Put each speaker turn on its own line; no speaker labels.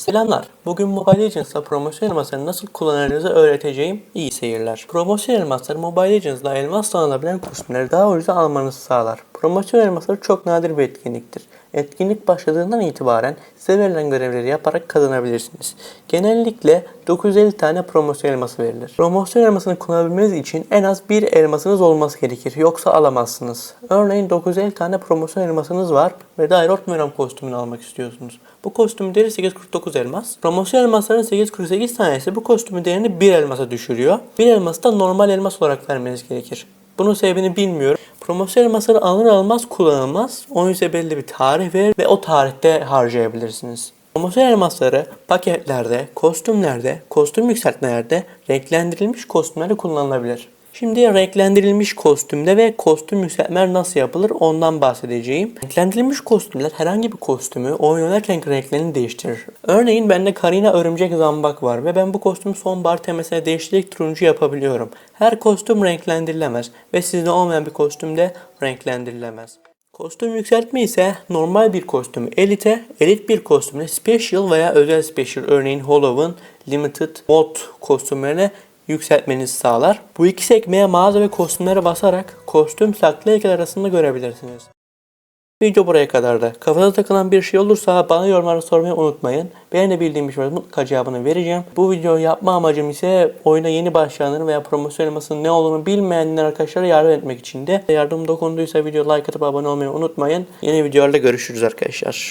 Selamlar. Bugün Mobile Legends'la promosyon elmaslarını nasıl kullanacağınızı öğreteceğim. İyi seyirler. Promosyon elmasları Mobile Legends'la elmas alınabilen kostümleri daha ucuza almanızı sağlar. Promosyon elmasları çok nadir bir etkinliktir. Etkinlik başladığından itibaren size verilen görevleri yaparak kazanabilirsiniz. Genellikle 950 tane promosyon elması verilir. Promosyon elmasını kullanabilmeniz için en az bir elmasınız olması gerekir. Yoksa alamazsınız. Örneğin 950 tane promosyon elmasınız var ve Dairot Meram kostümünü almak istiyorsunuz. Bu kostümün değeri 849 elmas. Promosyon elmasların 848 tanesi bu kostümün değerini 1 elmasa düşürüyor. 1 elması da normal elmas olarak vermeniz gerekir. Bunun sebebini bilmiyorum. Promosyon elmasları alır almaz kullanılmaz. Onun size belli bir tarih verir ve o tarihte harcayabilirsiniz. Promosyon elmasları paketlerde, kostümlerde, kostüm yükseltmelerde, renklendirilmiş kostümlerde kullanılabilir. Şimdi renklendirilmiş kostümde ve kostüm yükseltmeler nasıl yapılır ondan bahsedeceğim. Renklendirilmiş kostümler herhangi bir kostümü oyun oynarken renklerini değiştirir. Örneğin bende Karina Örümcek Zambak var ve ben bu kostümü sonbahar temesine değiştirerek turuncu yapabiliyorum. Her kostüm renklendirilemez ve sizde olmayan bir kostümde renklendirilemez. Kostüm yükseltme ise normal bir kostümü elite, elit bir kostümüne special veya özel special örneğin Halloween, limited, mod kostümlerine yükseltmenizi sağlar. Bu iki sekmeye mağaza ve kostümlere basarak kostüm saklı heykel arasında görebilirsiniz. Video buraya kadardı. Kafanıza takılan bir şey olursa bana yorumlarda sormayı unutmayın. Ben de bildiğim bir şey mutlaka cevabını vereceğim. Bu videoyu yapma amacım ise oyuna yeni başlayanların veya promosyon elmasının ne olduğunu bilmeyenler arkadaşlara yardım etmek için de. Yardım dokunduysa video like atıp abone olmayı unutmayın. Yeni videolarda görüşürüz arkadaşlar.